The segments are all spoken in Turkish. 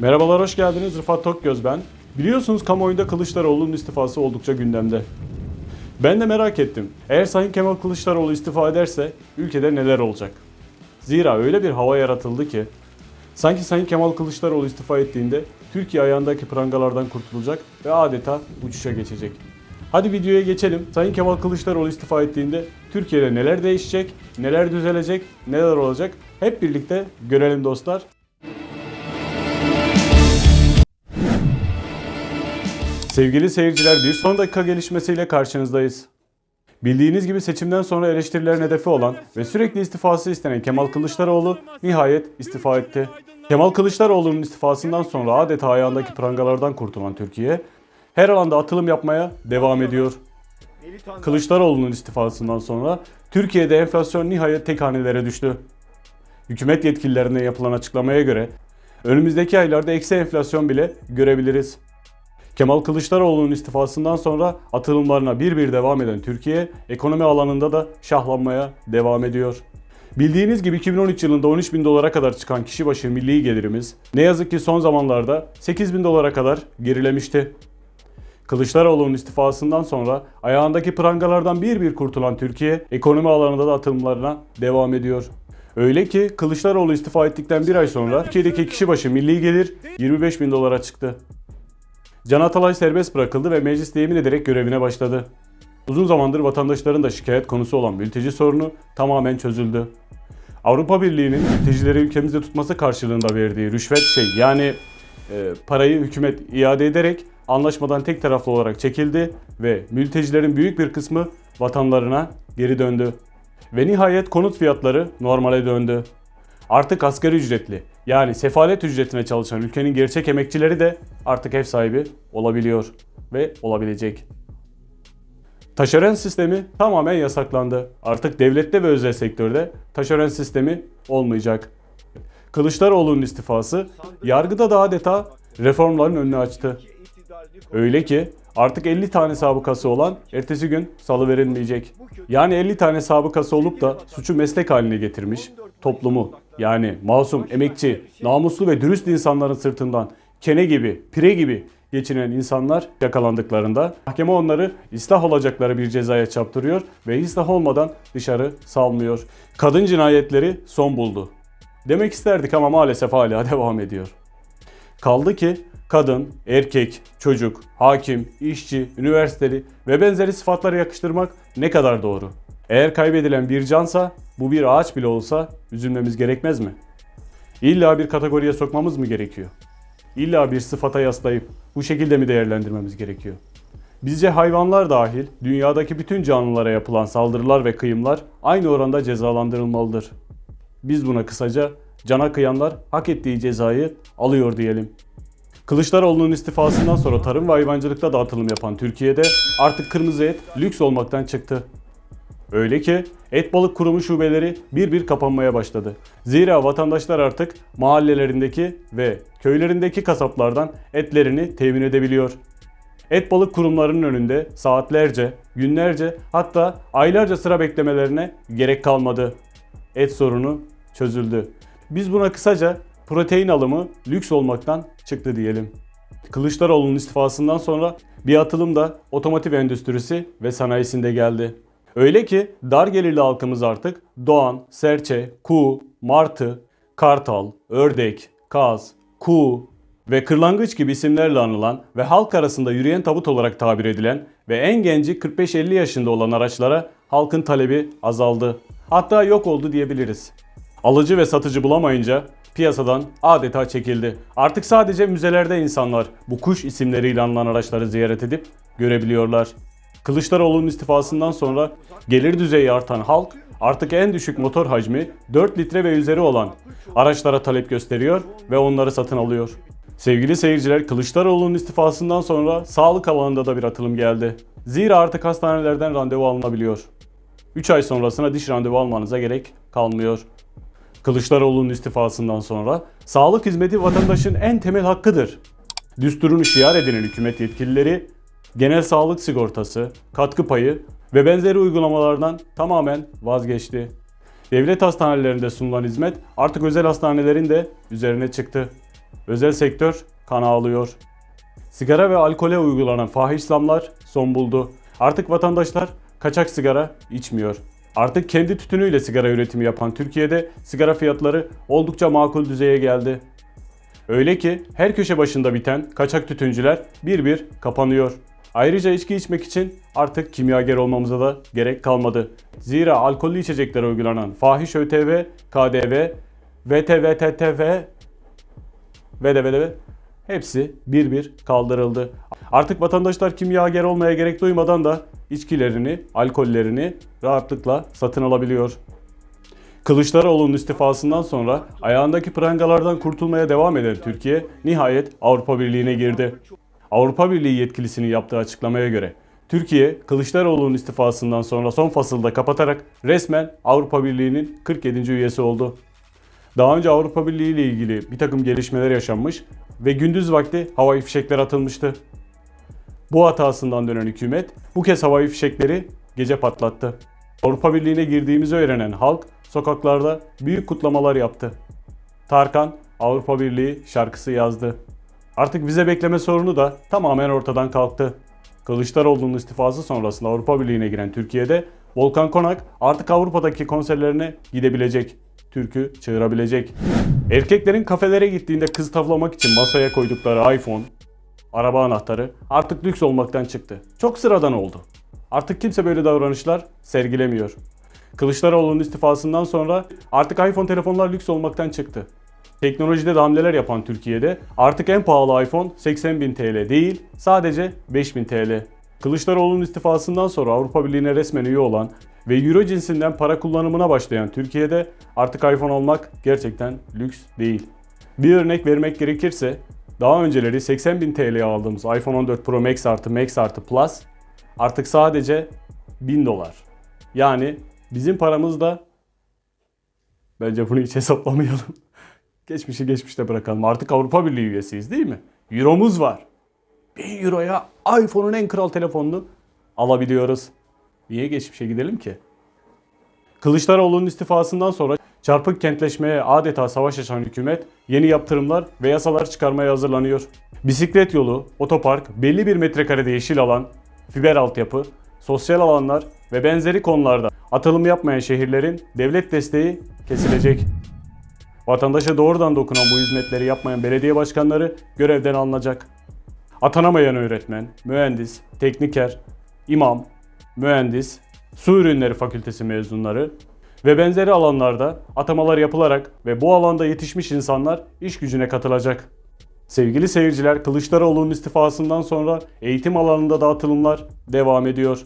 Merhabalar, hoş geldiniz. Rıfat Tokgöz ben. Biliyorsunuz kamuoyunda Kılıçdaroğlu'nun istifası oldukça gündemde. Ben de merak ettim. Eğer Sayın Kemal Kılıçdaroğlu istifa ederse ülkede neler olacak? Zira öyle bir hava yaratıldı ki sanki Sayın Kemal Kılıçdaroğlu istifa ettiğinde Türkiye ayağındaki prangalardan kurtulacak ve adeta uçuşa geçecek. Hadi videoya geçelim. Sayın Kemal Kılıçdaroğlu istifa ettiğinde Türkiye'de neler değişecek, neler düzelecek, neler olacak hep birlikte görelim dostlar. Sevgili seyirciler bir son dakika gelişmesiyle karşınızdayız. Bildiğiniz gibi seçimden sonra eleştirilerin hedefi olan ve sürekli istifası istenen Kemal Kılıçdaroğlu nihayet istifa etti. Kemal Kılıçdaroğlu'nun istifasından sonra adeta ayağındaki prangalardan kurtulan Türkiye her alanda atılım yapmaya devam ediyor. Kılıçdaroğlu'nun istifasından sonra Türkiye'de enflasyon nihayet tek hanelere düştü. Hükümet yetkililerine yapılan açıklamaya göre önümüzdeki aylarda eksi enflasyon bile görebiliriz. Kemal Kılıçdaroğlu'nun istifasından sonra atılımlarına bir bir devam eden Türkiye, ekonomi alanında da şahlanmaya devam ediyor. Bildiğiniz gibi 2013 yılında 13 bin dolara kadar çıkan kişi başı milli gelirimiz ne yazık ki son zamanlarda 8 bin dolara kadar gerilemişti. Kılıçdaroğlu'nun istifasından sonra ayağındaki prangalardan bir bir kurtulan Türkiye, ekonomi alanında da atılımlarına devam ediyor. Öyle ki Kılıçdaroğlu istifa ettikten bir ay sonra Türkiye'deki kişi başı milli gelir 25 bin dolara çıktı. Can Atalay serbest bırakıldı ve mecliste yemin ederek görevine başladı. Uzun zamandır vatandaşların da şikayet konusu olan mülteci sorunu tamamen çözüldü. Avrupa Birliği'nin mültecileri ülkemizde tutması karşılığında verdiği rüşvet şey yani e, parayı hükümet iade ederek anlaşmadan tek taraflı olarak çekildi ve mültecilerin büyük bir kısmı vatanlarına geri döndü. Ve nihayet konut fiyatları normale döndü. Artık asgari ücretli yani sefalet ücretine çalışan ülkenin gerçek emekçileri de artık ev sahibi olabiliyor ve olabilecek. Taşeron sistemi tamamen yasaklandı. Artık devlette ve özel sektörde taşeron sistemi olmayacak. Kılıçdaroğlu'nun istifası yargıda da adeta reformların önünü açtı. Öyle ki artık 50 tane sabıkası olan ertesi gün salı verilmeyecek. Yani 50 tane sabıkası olup da suçu meslek haline getirmiş toplumu yani masum, emekçi, namuslu ve dürüst insanların sırtından kene gibi, pire gibi geçinen insanlar yakalandıklarında mahkeme onları ıslah olacakları bir cezaya çarptırıyor ve ıslah olmadan dışarı salmıyor. Kadın cinayetleri son buldu. Demek isterdik ama maalesef hala devam ediyor. Kaldı ki kadın, erkek, çocuk, hakim, işçi, üniversiteli ve benzeri sıfatları yakıştırmak ne kadar doğru? Eğer kaybedilen bir cansa bu bir ağaç bile olsa üzülmemiz gerekmez mi? İlla bir kategoriye sokmamız mı gerekiyor? İlla bir sıfata yaslayıp bu şekilde mi değerlendirmemiz gerekiyor? Bizce hayvanlar dahil dünyadaki bütün canlılara yapılan saldırılar ve kıyımlar aynı oranda cezalandırılmalıdır. Biz buna kısaca cana kıyanlar hak ettiği cezayı alıyor diyelim. Kılıçdaroğlu'nun istifasından sonra tarım ve hayvancılıkta da yapan Türkiye'de artık kırmızı et lüks olmaktan çıktı. Öyle ki et balık kurumu şubeleri bir bir kapanmaya başladı. Zira vatandaşlar artık mahallelerindeki ve köylerindeki kasaplardan etlerini temin edebiliyor. Et balık kurumlarının önünde saatlerce, günlerce hatta aylarca sıra beklemelerine gerek kalmadı. Et sorunu çözüldü. Biz buna kısaca protein alımı lüks olmaktan çıktı diyelim. Kılıçdaroğlu'nun istifasından sonra bir atılım da otomotiv endüstrisi ve sanayisinde geldi. Öyle ki dar gelirli halkımız artık Doğan, Serçe, Kuğu, Martı, Kartal, Ördek, Kaz, Kuğu ve Kırlangıç gibi isimlerle anılan ve halk arasında yürüyen tabut olarak tabir edilen ve en genci 45-50 yaşında olan araçlara halkın talebi azaldı. Hatta yok oldu diyebiliriz. Alıcı ve satıcı bulamayınca piyasadan adeta çekildi. Artık sadece müzelerde insanlar bu kuş isimleriyle anılan araçları ziyaret edip görebiliyorlar. Kılıçdaroğlu'nun istifasından sonra gelir düzeyi artan halk artık en düşük motor hacmi 4 litre ve üzeri olan araçlara talep gösteriyor ve onları satın alıyor. Sevgili seyirciler Kılıçdaroğlu'nun istifasından sonra sağlık alanında da bir atılım geldi. Zira artık hastanelerden randevu alınabiliyor. 3 ay sonrasına diş randevu almanıza gerek kalmıyor. Kılıçdaroğlu'nun istifasından sonra sağlık hizmeti vatandaşın en temel hakkıdır. Düsturunu şiar edinen hükümet yetkilileri genel sağlık sigortası, katkı payı ve benzeri uygulamalardan tamamen vazgeçti. Devlet hastanelerinde sunulan hizmet artık özel hastanelerin de üzerine çıktı. Özel sektör kan ağlıyor. Sigara ve alkole uygulanan fahiş zamlar son buldu. Artık vatandaşlar kaçak sigara içmiyor. Artık kendi tütünüyle sigara üretimi yapan Türkiye'de sigara fiyatları oldukça makul düzeye geldi. Öyle ki her köşe başında biten kaçak tütüncüler bir bir kapanıyor. Ayrıca içki içmek için artık kimyager olmamıza da gerek kalmadı. Zira alkollü içeceklere uygulanan fahiş ÖTV, KDV, VTVTTV ve de ve hepsi bir bir kaldırıldı. Artık vatandaşlar kimyager olmaya gerek duymadan da içkilerini, alkollerini rahatlıkla satın alabiliyor. Kılıçdaroğlu'nun istifasından sonra ayağındaki prangalardan kurtulmaya devam eden Türkiye nihayet Avrupa Birliği'ne girdi. Avrupa Birliği yetkilisinin yaptığı açıklamaya göre Türkiye Kılıçdaroğlu'nun istifasından sonra son fasılda kapatarak resmen Avrupa Birliği'nin 47. üyesi oldu. Daha önce Avrupa Birliği ile ilgili bir takım gelişmeler yaşanmış ve gündüz vakti havai fişekler atılmıştı. Bu hatasından dönen hükümet bu kez havai fişekleri gece patlattı. Avrupa Birliği'ne girdiğimizi öğrenen halk sokaklarda büyük kutlamalar yaptı. Tarkan Avrupa Birliği şarkısı yazdı. Artık vize bekleme sorunu da tamamen ortadan kalktı. Kılıçdaroğlu'nun istifası sonrasında Avrupa Birliği'ne giren Türkiye'de Volkan Konak artık Avrupa'daki konserlerine gidebilecek. Türk'ü çığırabilecek. Erkeklerin kafelere gittiğinde kız tavlamak için masaya koydukları iPhone, araba anahtarı artık lüks olmaktan çıktı. Çok sıradan oldu. Artık kimse böyle davranışlar sergilemiyor. Kılıçdaroğlu'nun istifasından sonra artık iPhone telefonlar lüks olmaktan çıktı. Teknolojide de hamleler yapan Türkiye'de artık en pahalı iPhone 80.000 TL değil sadece 5.000 TL. Kılıçdaroğlu'nun istifasından sonra Avrupa Birliği'ne resmen üye olan ve Euro cinsinden para kullanımına başlayan Türkiye'de artık iPhone almak gerçekten lüks değil. Bir örnek vermek gerekirse daha önceleri 80.000 TL'ye aldığımız iPhone 14 Pro Max artı Max artı Plus artık sadece 1000 dolar. Yani bizim paramız da bence bunu hiç hesaplamayalım. Geçmişi geçmişte bırakalım. Artık Avrupa Birliği üyesiyiz değil mi? Euromuz var. 1000 euroya iPhone'un en kral telefonunu alabiliyoruz. Niye geçmişe gidelim ki? Kılıçdaroğlu'nun istifasından sonra çarpık kentleşmeye adeta savaş açan hükümet yeni yaptırımlar ve yasalar çıkarmaya hazırlanıyor. Bisiklet yolu, otopark, belli bir metrekarede yeşil alan, fiber altyapı, sosyal alanlar ve benzeri konularda atılım yapmayan şehirlerin devlet desteği kesilecek. Vatandaşa doğrudan dokunan bu hizmetleri yapmayan belediye başkanları görevden alınacak. Atanamayan öğretmen, mühendis, tekniker, imam, mühendis, su ürünleri fakültesi mezunları ve benzeri alanlarda atamalar yapılarak ve bu alanda yetişmiş insanlar iş gücüne katılacak. Sevgili seyirciler, Kılıçdaroğlu'nun istifasından sonra eğitim alanında da atılımlar devam ediyor.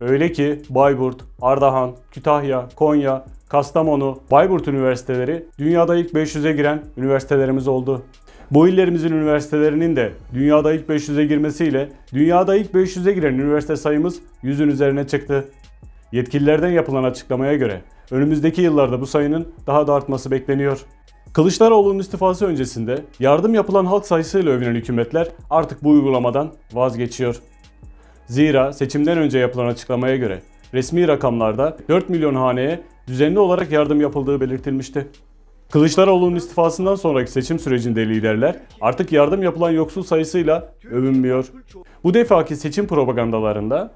Öyle ki Bayburt, Ardahan, Kütahya, Konya, Kastamonu, Bayburt üniversiteleri dünyada ilk 500'e giren üniversitelerimiz oldu. Bu illerimizin üniversitelerinin de dünyada ilk 500'e girmesiyle dünyada ilk 500'e giren üniversite sayımız 100'ün üzerine çıktı. Yetkililerden yapılan açıklamaya göre önümüzdeki yıllarda bu sayının daha da artması bekleniyor. Kılıçdaroğlu'nun istifası öncesinde yardım yapılan halk sayısıyla övünen hükümetler artık bu uygulamadan vazgeçiyor. Zira seçimden önce yapılan açıklamaya göre resmi rakamlarda 4 milyon haneye düzenli olarak yardım yapıldığı belirtilmişti. Kılıçdaroğlu'nun istifasından sonraki seçim sürecinde liderler artık yardım yapılan yoksul sayısıyla övünmüyor. Bu defaki seçim propagandalarında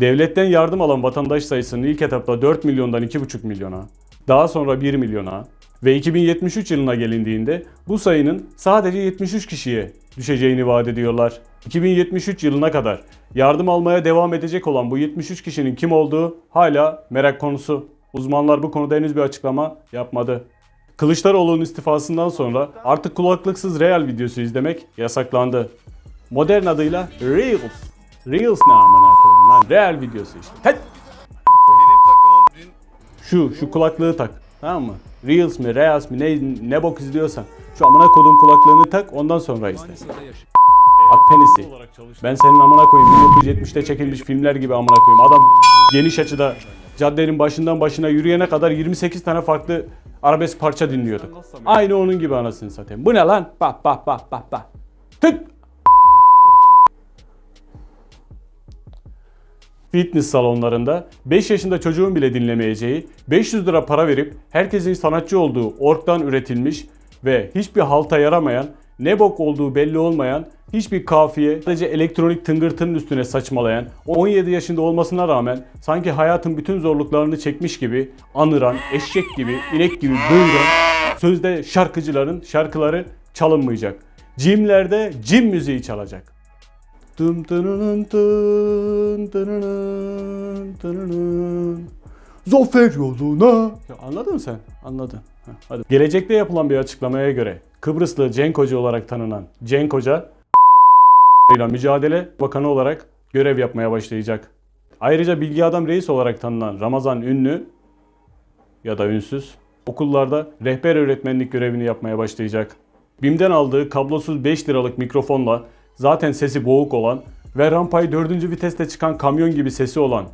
devletten yardım alan vatandaş sayısının ilk etapta 4 milyondan 2,5 milyona, daha sonra 1 milyona ve 2073 yılına gelindiğinde bu sayının sadece 73 kişiye düşeceğini vaat ediyorlar. 2073 yılına kadar yardım almaya devam edecek olan bu 73 kişinin kim olduğu hala merak konusu. Uzmanlar bu konuda henüz bir açıklama yapmadı. Kılıçdaroğlu'nun istifasından sonra artık kulaklıksız Real videosu izlemek yasaklandı. Modern adıyla Reels. Reels ne amına koyayım lan? Real videosu işte. Dün Şu, şu kulaklığı tak. Tamam mı? Reels mi, Reels mi ne, ne bok izliyorsan. Şu amına kodum kulaklığını tak ondan sonra izle. At penisi. Ben senin amına koyayım 1970'te çekilmiş filmler gibi amına koyayım. Adam geniş açıda caddenin başından başına yürüyene kadar 28 tane farklı arabesk parça dinliyorduk. Aynı onun gibi anasını satayım. Bu ne lan? Bak bak bak bak bak. Tık. Fitness salonlarında 5 yaşında çocuğun bile dinlemeyeceği 500 lira para verip herkesin sanatçı olduğu orktan üretilmiş ve hiçbir halta yaramayan ne bok olduğu belli olmayan, hiçbir kafiye, sadece elektronik tıngırtının üstüne saçmalayan, 17 yaşında olmasına rağmen sanki hayatın bütün zorluklarını çekmiş gibi anıran, eşek gibi, inek gibi bağıran, sözde şarkıcıların şarkıları çalınmayacak. Cimlerde cim müziği çalacak. Dım tınının tın tınının tınının. Zafer yoluna. Ya anladın mı sen? Anladın. Hadi. Gelecekte yapılan bir açıklamaya göre Kıbrıslı Cenk Hoca olarak tanınan Cenk Hoca ile mücadele bakanı olarak görev yapmaya başlayacak. Ayrıca bilgi adam reis olarak tanınan Ramazan Ünlü ya da ünsüz okullarda rehber öğretmenlik görevini yapmaya başlayacak. BİM'den aldığı kablosuz 5 liralık mikrofonla zaten sesi boğuk olan ve rampayı 4. viteste çıkan kamyon gibi sesi olan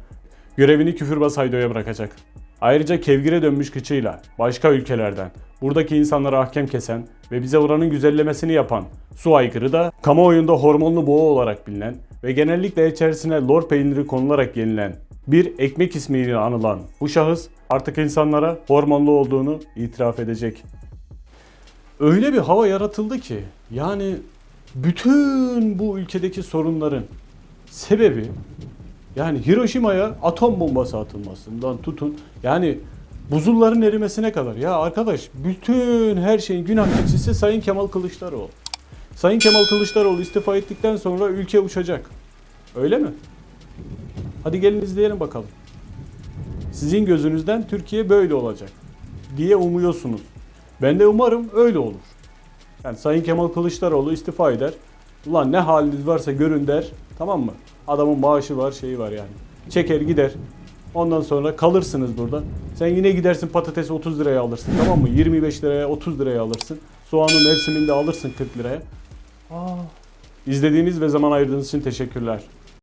görevini küfürbaz Haydo'ya bırakacak. Ayrıca kevgire dönmüş kıçıyla başka ülkelerden buradaki insanlara ahkem kesen ve bize oranın güzellemesini yapan su aykırı da kamuoyunda hormonlu boğa olarak bilinen ve genellikle içerisine lor peyniri konularak yenilen bir ekmek ismiyle anılan bu şahıs artık insanlara hormonlu olduğunu itiraf edecek. Öyle bir hava yaratıldı ki yani bütün bu ülkedeki sorunların sebebi yani Hiroşima'ya atom bombası atılmasından tutun yani buzulların erimesine kadar. Ya arkadaş bütün her şeyin günah keçisi Sayın Kemal Kılıçdaroğlu. Sayın Kemal Kılıçdaroğlu istifa ettikten sonra ülke uçacak. Öyle mi? Hadi gelin izleyelim bakalım. Sizin gözünüzden Türkiye böyle olacak diye umuyorsunuz. Ben de umarım öyle olur. Yani Sayın Kemal Kılıçdaroğlu istifa eder. Ulan ne haliniz varsa görün der. Tamam mı? Adamın maaşı var, şeyi var yani. Çeker gider. Ondan sonra kalırsınız burada. Sen yine gidersin patatesi 30 liraya alırsın. Tamam mı? 25 liraya 30 liraya alırsın. Soğanı mevsiminde alırsın 40 liraya. Aa. İzlediğiniz ve zaman ayırdığınız için teşekkürler.